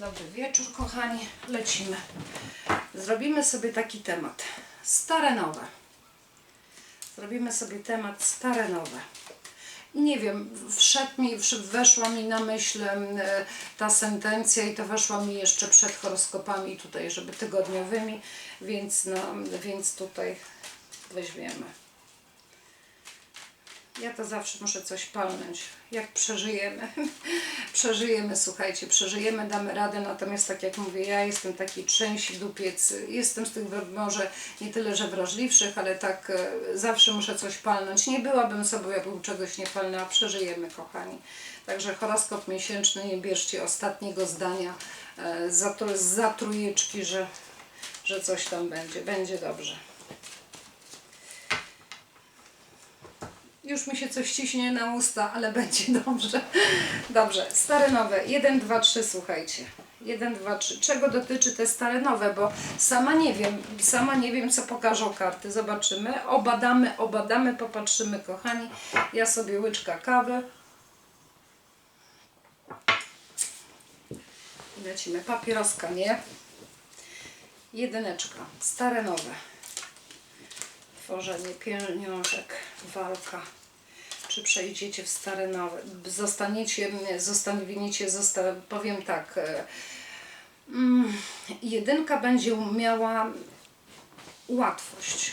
Dobry wieczór, kochani. Lecimy. Zrobimy sobie taki temat. Stare, nowe. Zrobimy sobie temat stare, nowe. Nie wiem, wszedł mi, weszła mi na myśl e, ta sentencja i to weszła mi jeszcze przed horoskopami tutaj, żeby tygodniowymi, więc, no, więc tutaj weźmiemy. Ja to zawsze muszę coś palnąć. Jak przeżyjemy, przeżyjemy, słuchajcie, przeżyjemy, damy radę, natomiast tak jak mówię, ja jestem taki trzęsi dupiec, jestem z tych może nie tyle, że wrażliwszych, ale tak e, zawsze muszę coś palnąć. Nie byłabym sobą, jakbym czegoś nie palnęła, przeżyjemy, kochani. Także horoskop miesięczny, nie bierzcie ostatniego zdania e, za, za trójeczki, że, że coś tam będzie. Będzie dobrze. Już mi się coś ciśnie na usta, ale będzie dobrze. Dobrze, stare nowe. 1, 2, 3, słuchajcie. 1, 2, 3. Czego dotyczy te stare nowe? Bo sama nie wiem, sama nie wiem, co pokażą karty. Zobaczymy. Obadamy, obadamy, popatrzymy, kochani. Ja sobie łyczka kawy. Lecimy. Papieroska, nie? Jedyneczka. Stare nowe tworzenie pieniążek, walka. Czy przejdziecie w stare nowe? Zostaniecie, zostaniecie, zosta, powiem tak. e, Mm, jedynka będzie miała łatwość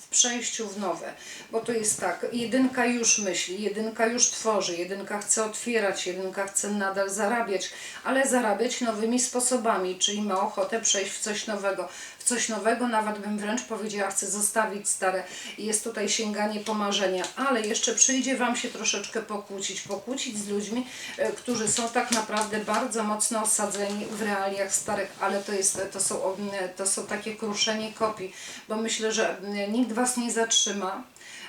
w przejściu w nowe, bo to jest tak, jedynka już myśli, jedynka już tworzy, jedynka chce otwierać, jedynka chce nadal zarabiać, ale zarabiać nowymi sposobami, czyli ma ochotę przejść w coś nowego. Coś nowego nawet bym wręcz powiedziała, chce zostawić stare. Jest tutaj sięganie po marzenia, ale jeszcze przyjdzie Wam się troszeczkę pokłócić, pokłócić z ludźmi, e, którzy są tak naprawdę bardzo mocno osadzeni w realiach starych, ale to, jest, to, są, mm, to są takie kruszenie kopii, bo myślę, że mm, nikt Was nie zatrzyma.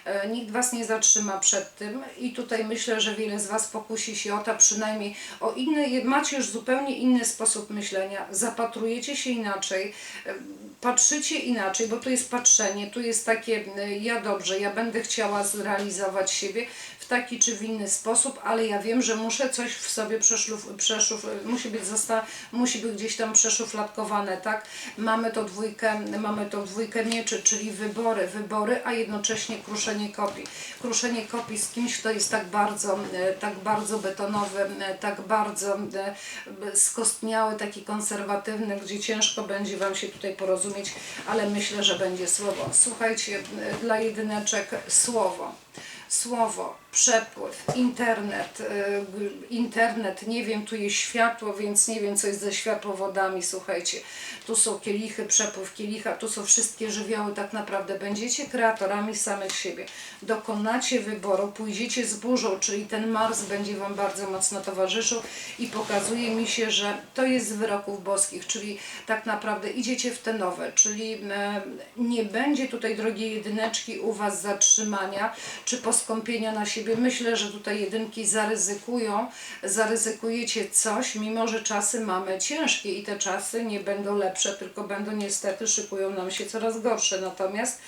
E, Nikt Was nie zatrzyma przed tym i tutaj myślę, że wiele z Was pokusi się o to, przynajmniej o inny, macie już zupełnie inny sposób myślenia, zapatrujecie się inaczej, e, patrzycie inaczej, bo tu jest patrzenie, tu jest takie e, ja dobrze, ja będę chciała zrealizować siebie w taki czy w inny sposób, ale ja wiem, że muszę coś w sobie przeszluf, przeszuf, musi być zosta, musi być gdzieś tam przeszufladkowane, tak? Mamy to dwójkę, mamy to dwójkę mieczy, czyli wybory, wybory, a jednocześnie kruszenie kopii. Kruszenie kopii z kimś, kto jest tak bardzo, e, tak bardzo betonowy, e, tak bardzo e, skostniały, taki konserwatywny, gdzie ciężko będzie Wam się tutaj porozumieć, ale myślę, że będzie słowo. Słuchajcie, dla jedyneczek słowo słowo, przepływ, internet, y, internet, nie wiem, tu jest światło, więc nie wiem, co jest ze światłowodami, słuchajcie, tu są kielichy, przepływ kielicha, tu są wszystkie żywioły, tak naprawdę będziecie kreatorami samych siebie, dokonacie wyboru, pójdziecie z burzą, czyli ten Mars będzie Wam bardzo mocno towarzyszył i pokazuje mi się, że to jest z wyroków boskich, czyli tak naprawdę idziecie w te nowe, czyli nie będzie tutaj, drogie jedyneczki, u Was zatrzymania, czy poskąpienia na siebie. Myślę, że tutaj jedynki zaryzykują, zaryzykujecie coś, mimo że czasy mamy ciężkie i te czasy nie będą lepsze, tylko będą niestety, szykują nam się coraz gorsze. Natomiast,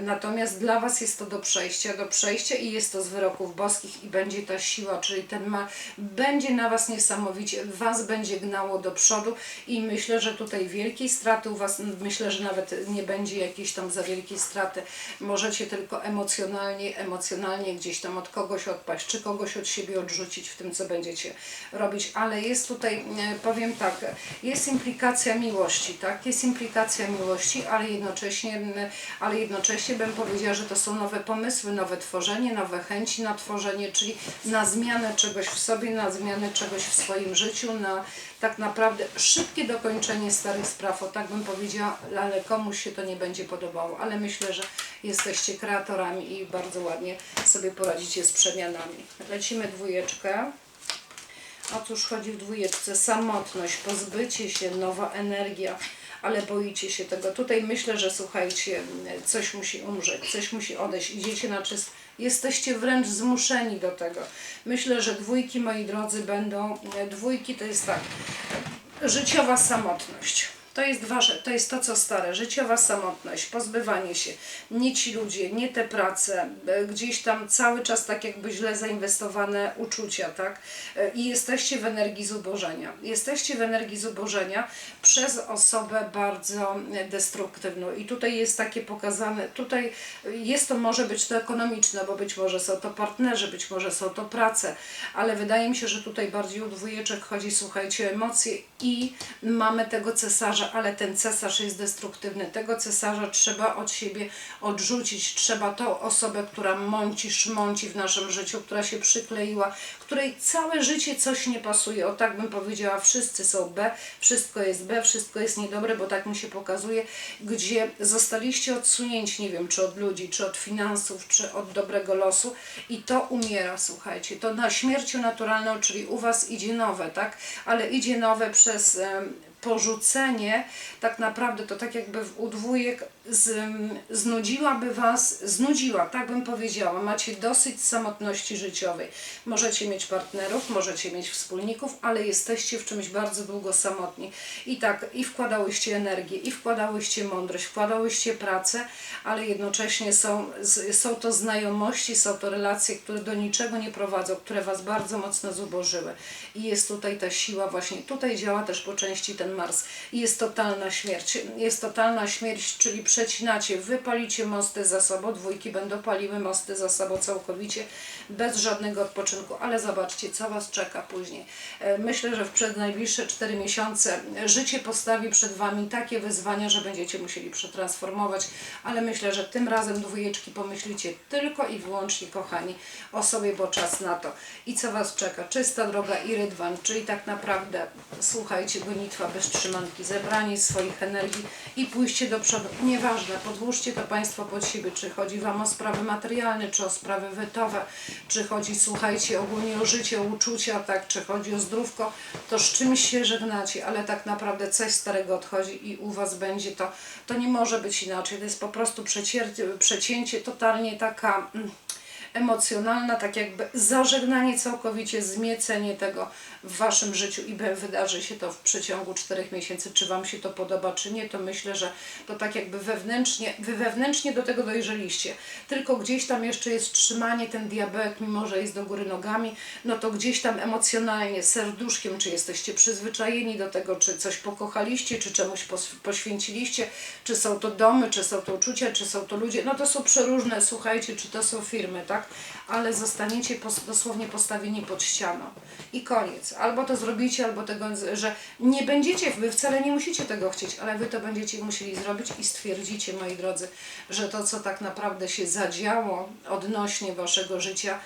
natomiast dla Was jest to do przejścia, do przejścia i jest to z wyroków boskich i będzie ta siła, czyli ten ma, będzie na Was niesamowicie, Was będzie gnało do przodu i myślę, że tutaj wielkiej straty u Was, myślę, że nawet nie będzie jakiejś tam za wielkiej straty. Możecie tylko emocjonalnie, emocjonalnie gdzieś tam od kogoś odpaść, czy kogoś od siebie odrzucić w tym, co będziecie robić, ale jest tutaj, e, powiem tak, jest implikacja miłości, tak, jest implikacja miłości, ale jednocześnie, ale jednocześnie bym powiedziała, że to są nowe pomysły, nowe tworzenie, nowe chęci na tworzenie, czyli na zmianę czegoś w sobie, na zmianę czegoś w swoim życiu, na tak naprawdę szybkie dokończenie starych spraw, o tak bym powiedziała, ale komuś się to nie będzie podobało, ale myślę, że jesteście kreatorami i bardzo ładnie sobie poradzicie z przemianami. Lecimy dwójeczkę. O cóż chodzi w dwójeczce? Samotność, pozbycie się, nowa energia, ale boicie się tego. Tutaj myślę, że słuchajcie, coś musi umrzeć, coś musi odejść. Idziecie na czyst. Jesteście wręcz zmuszeni do tego. Myślę, że dwójki, moi drodzy, będą. Dwójki to jest tak. Życiowa samotność. To jest wasze, to jest to, co stare, życiowa samotność, pozbywanie się, nie ci ludzie, nie te prace, e, gdzieś tam cały czas tak jakby źle zainwestowane uczucia, tak? E, I jesteście w energii zubożenia. Jesteście w energii zubożenia przez osobę bardzo e, destruktywną. I tutaj jest takie pokazane, tutaj jest to, może być to ekonomiczne, bo być może są to partnerzy, być może są to prace, ale wydaje mi się, że tutaj bardziej u dwójeczek chodzi, słuchajcie, o emocje i mamy tego cesarza, ale ten cesarz jest destruktywny. Tego cesarza trzeba od siebie odrzucić. Trzeba tą osobę, która mąci, szmąci w naszym życiu, która się przykleiła, której całe życie coś nie pasuje. O tak bym powiedziała, wszyscy są B, wszystko jest B, wszystko jest niedobre, bo tak mi się pokazuje, gdzie zostaliście odsunięci, nie wiem, czy od ludzi, czy od finansów, czy od dobrego losu i to umiera, słuchajcie. To na śmiercią naturalną, czyli u Was idzie nowe, tak? Ale idzie nowe przez porzucenie, tak naprawdę to tak jakby w- u dwójek z, znudziłaby Was, znudziła, tak bym powiedziała. Macie dosyć samotności życiowej. Możecie mieć partnerów, możecie mieć wspólników, ale jesteście w czymś bardzo długo samotni. I tak, i wkładałyście energię, i wkładałyście mądrość, wkładałyście pracę, ale jednocześnie są, są to znajomości, są to relacje, które do niczego nie prowadzą, które Was bardzo mocno zubożyły. I jest tutaj ta siła właśnie, tutaj działa też po części ten Mars. I jest totalna śmierć. Jest totalna śmierć, czyli przecinacie, wypalicie mosty za sobą, dwójki będą paliły mosty za sobą całkowicie, bez żadnego odpoczynku, ale zobaczcie, co Was czeka później. E, Myślę, że w przed najbliższe 4 miesiące życie postawi przed Wami takie wyzwania, że będziecie musieli przetransformować, ale myślę, że tym razem dwójeczki pomyślicie tylko i wyłącznie, kochani, o sobie, bo czas na to. I co Was czeka? Czysta droga i rydwan, czyli tak naprawdę, słuchajcie, gonitwa bez trzymanki, zebranie swoich energii i pójście do przodu. Nieważne, podłóżcie to Państwo pod siebie, czy chodzi Wam o sprawy materialne, czy o sprawy wytowe, czy chodzi, słuchajcie, ogólnie o życie, o uczucia, tak, czy chodzi o zdrówko, to z czymś się żegnacie, ale tak naprawdę coś starego odchodzi i u Was będzie to, to nie może być inaczej, to jest po prostu przecięcie, totalnie taka... Mm, emocjonalna, tak jakby zażegnanie całkowicie, zmiecenie tego w Waszym życiu i wydarzy się to w przeciągu czterech miesięcy, czy Wam się to podoba, czy nie, to myślę, że to tak jakby wewnętrznie, Wy wewnętrznie do tego dojrzeliście, tylko gdzieś tam jeszcze jest trzymanie, ten diabełek, mimo że jest do góry nogami, no to gdzieś tam emocjonalnie, serduszkiem, czy jesteście przyzwyczajeni do tego, czy coś pokochaliście, czy czemuś poświęciliście, czy są to domy, czy są to uczucia, czy są to ludzie, no to są przeróżne, słuchajcie, czy to są firmy, tak, ale zostaniecie dosłownie postawieni pod ścianą. I koniec. Albo to zrobicie, albo tego, że nie będziecie, wy wcale nie musicie tego chcieć, ale wy to będziecie musieli zrobić i stwierdzicie, moi drodzy, że to, co tak naprawdę się zadziało odnośnie waszego życia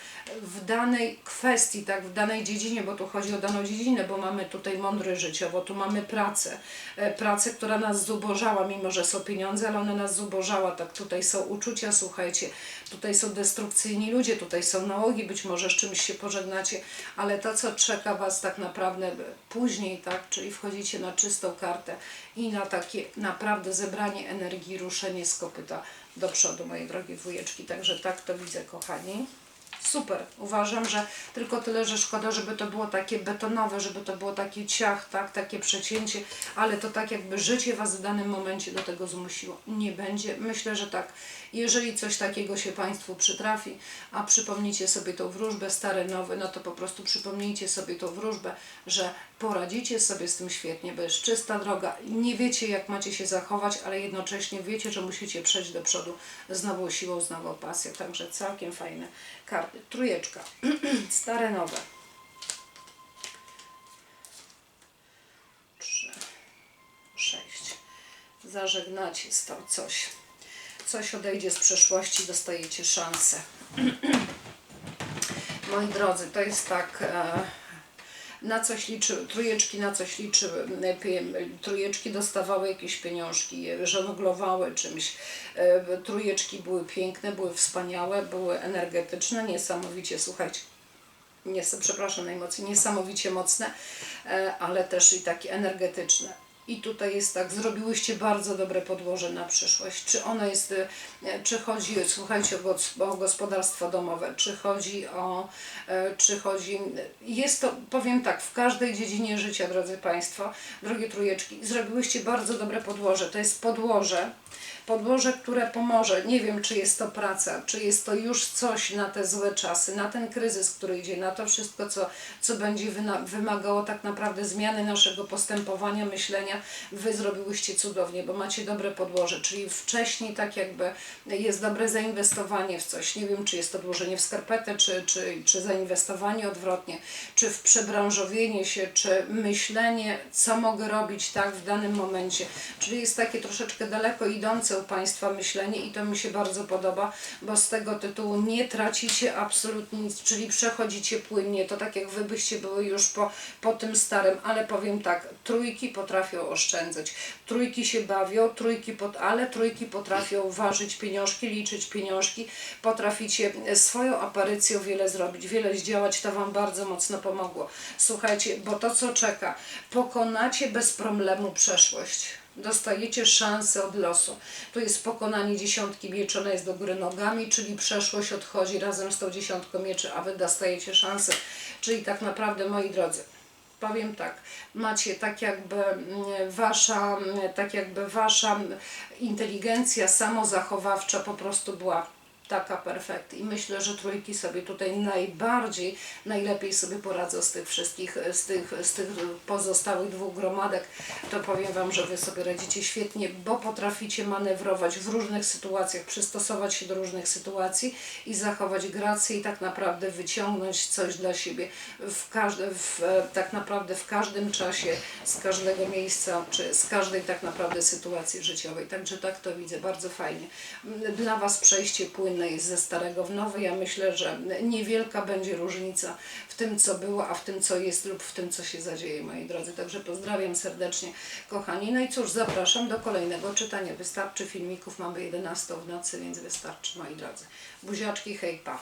w danej kwestii, tak, w danej dziedzinie, bo tu chodzi o daną dziedzinę, bo mamy tutaj mądre życiowo, tu mamy pracę, e, pracę, która nas zubożała, mimo że są pieniądze, ale ona nas zubożała, tak, tutaj są uczucia, słuchajcie, tutaj są destrukcyjni ludzie, tutaj są nałogi, być może z czymś się pożegnacie, ale to, co czeka Was tak naprawdę później, tak, czyli wchodzicie na czystą kartę i na takie naprawdę zebranie energii, ruszenie z kopyta do przodu, moje drogie wujeczki, także tak to widzę, kochani. Super. Uważam, że tylko tyle, że szkoda, żeby to było takie betonowe, żeby to było takie ciach, tak, takie przecięcie, ale to tak jakby życie Was w danym momencie do tego zmusiło. Nie będzie. Myślę, że tak. Jeżeli coś takiego się Państwu przytrafi, a przypomnijcie sobie tą wróżbę, stare, nowe, no to po prostu przypomnijcie sobie tą wróżbę, że poradzicie sobie z tym świetnie, bo jest czysta droga. Nie wiecie, jak macie się zachować, ale jednocześnie wiecie, że musicie przejść do przodu z nową siłą, z nową pasją. Także całkiem fajne karty. Trójeczka. Stare, nowe. Trzy, sześć. Zażegnacie to coś. Coś odejdzie z przeszłości, dostajecie szansę. Moi drodzy, to jest tak. E, na coś liczy, trójeczki na coś liczyły, trójeczki dostawały jakieś pieniążki, żonglowały czymś. E, Trójeczki były piękne, były wspaniałe, były energetyczne, niesamowicie, słuchajcie, nie, przepraszam najmocniej, niesamowicie mocne, e, ale też i takie energetyczne. I tutaj jest tak, zrobiłyście bardzo dobre podłoże na przyszłość. Czy ono jest, e, czy chodzi, słuchajcie, o, gos- o gospodarstwo domowe, czy chodzi o, e, czy chodzi, jest to, powiem tak, w każdej dziedzinie życia, drodzy Państwo, drogie trójeczki, zrobiłyście bardzo dobre podłoże. To jest podłoże, podłoże, które pomoże. Nie wiem, czy jest to praca, czy jest to już coś na te złe czasy, na ten kryzys, który idzie, na to wszystko, co, co będzie wymagało tak naprawdę zmiany naszego postępowania, myślenia. Wy zrobiłyście cudownie, bo macie dobre podłoże, czyli wcześniej tak jakby jest dobre zainwestowanie w coś. Nie wiem, czy jest to odłożenie w skarpetę, czy, czy, czy zainwestowanie odwrotnie, czy w przebranżowienie się, czy myślenie, co mogę robić tak w danym momencie. Czyli jest takie troszeczkę daleko idące u Państwa myślenie i to mi się bardzo podoba, bo z tego tytułu nie tracicie absolutnie nic, czyli przechodzicie płynnie. To tak jak Wy byście były już po, po tym starym, ale powiem tak, trójki potrafią oszczędzać, trójki się bawią, trójki pod, ale trójki potrafią ważyć pieniążki, liczyć pieniążki, potraficie swoją aparycją wiele zrobić, wiele zdziałać, to Wam bardzo mocno pomogło. Słuchajcie, bo to co czeka, pokonacie bez problemu przeszłość dostajecie szansę od losu. Tu jest pokonanie dziesiątki mieczy, ona jest do góry nogami, czyli przeszłość odchodzi razem z tą dziesiątką mieczy, a wy dostajecie szansę. Czyli tak naprawdę, moi drodzy, powiem tak, macie tak jakby mm, wasza, mm, tak jakby wasza inteligencja samozachowawcza po prostu była taka perfekt. I myślę, że trójki sobie tutaj najbardziej, najlepiej sobie poradzą z tych wszystkich, z tych, z tych pozostałych dwóch gromadek, to powiem Wam, że Wy sobie radzicie świetnie, bo potraficie manewrować w różnych sytuacjach, przystosować się do różnych sytuacji i zachować grację i tak naprawdę wyciągnąć coś dla siebie. W każde, w, tak naprawdę w każdym czasie, z każdego miejsca, czy z każdej tak naprawdę sytuacji życiowej. Także tak to widzę, bardzo fajnie. Dla Was przejście płynne jest ze starego w nowy. Ja myślę, że niewielka będzie różnica w tym, co było, a w tym, co jest lub w tym, co się zadzieje, moi drodzy. Także pozdrawiam serdecznie, kochani. No i cóż, zapraszam do kolejnego czytania. Wystarczy filmików, mamy 11 w nocy, więc wystarczy, moi drodzy. Buziaczki, hej, pa.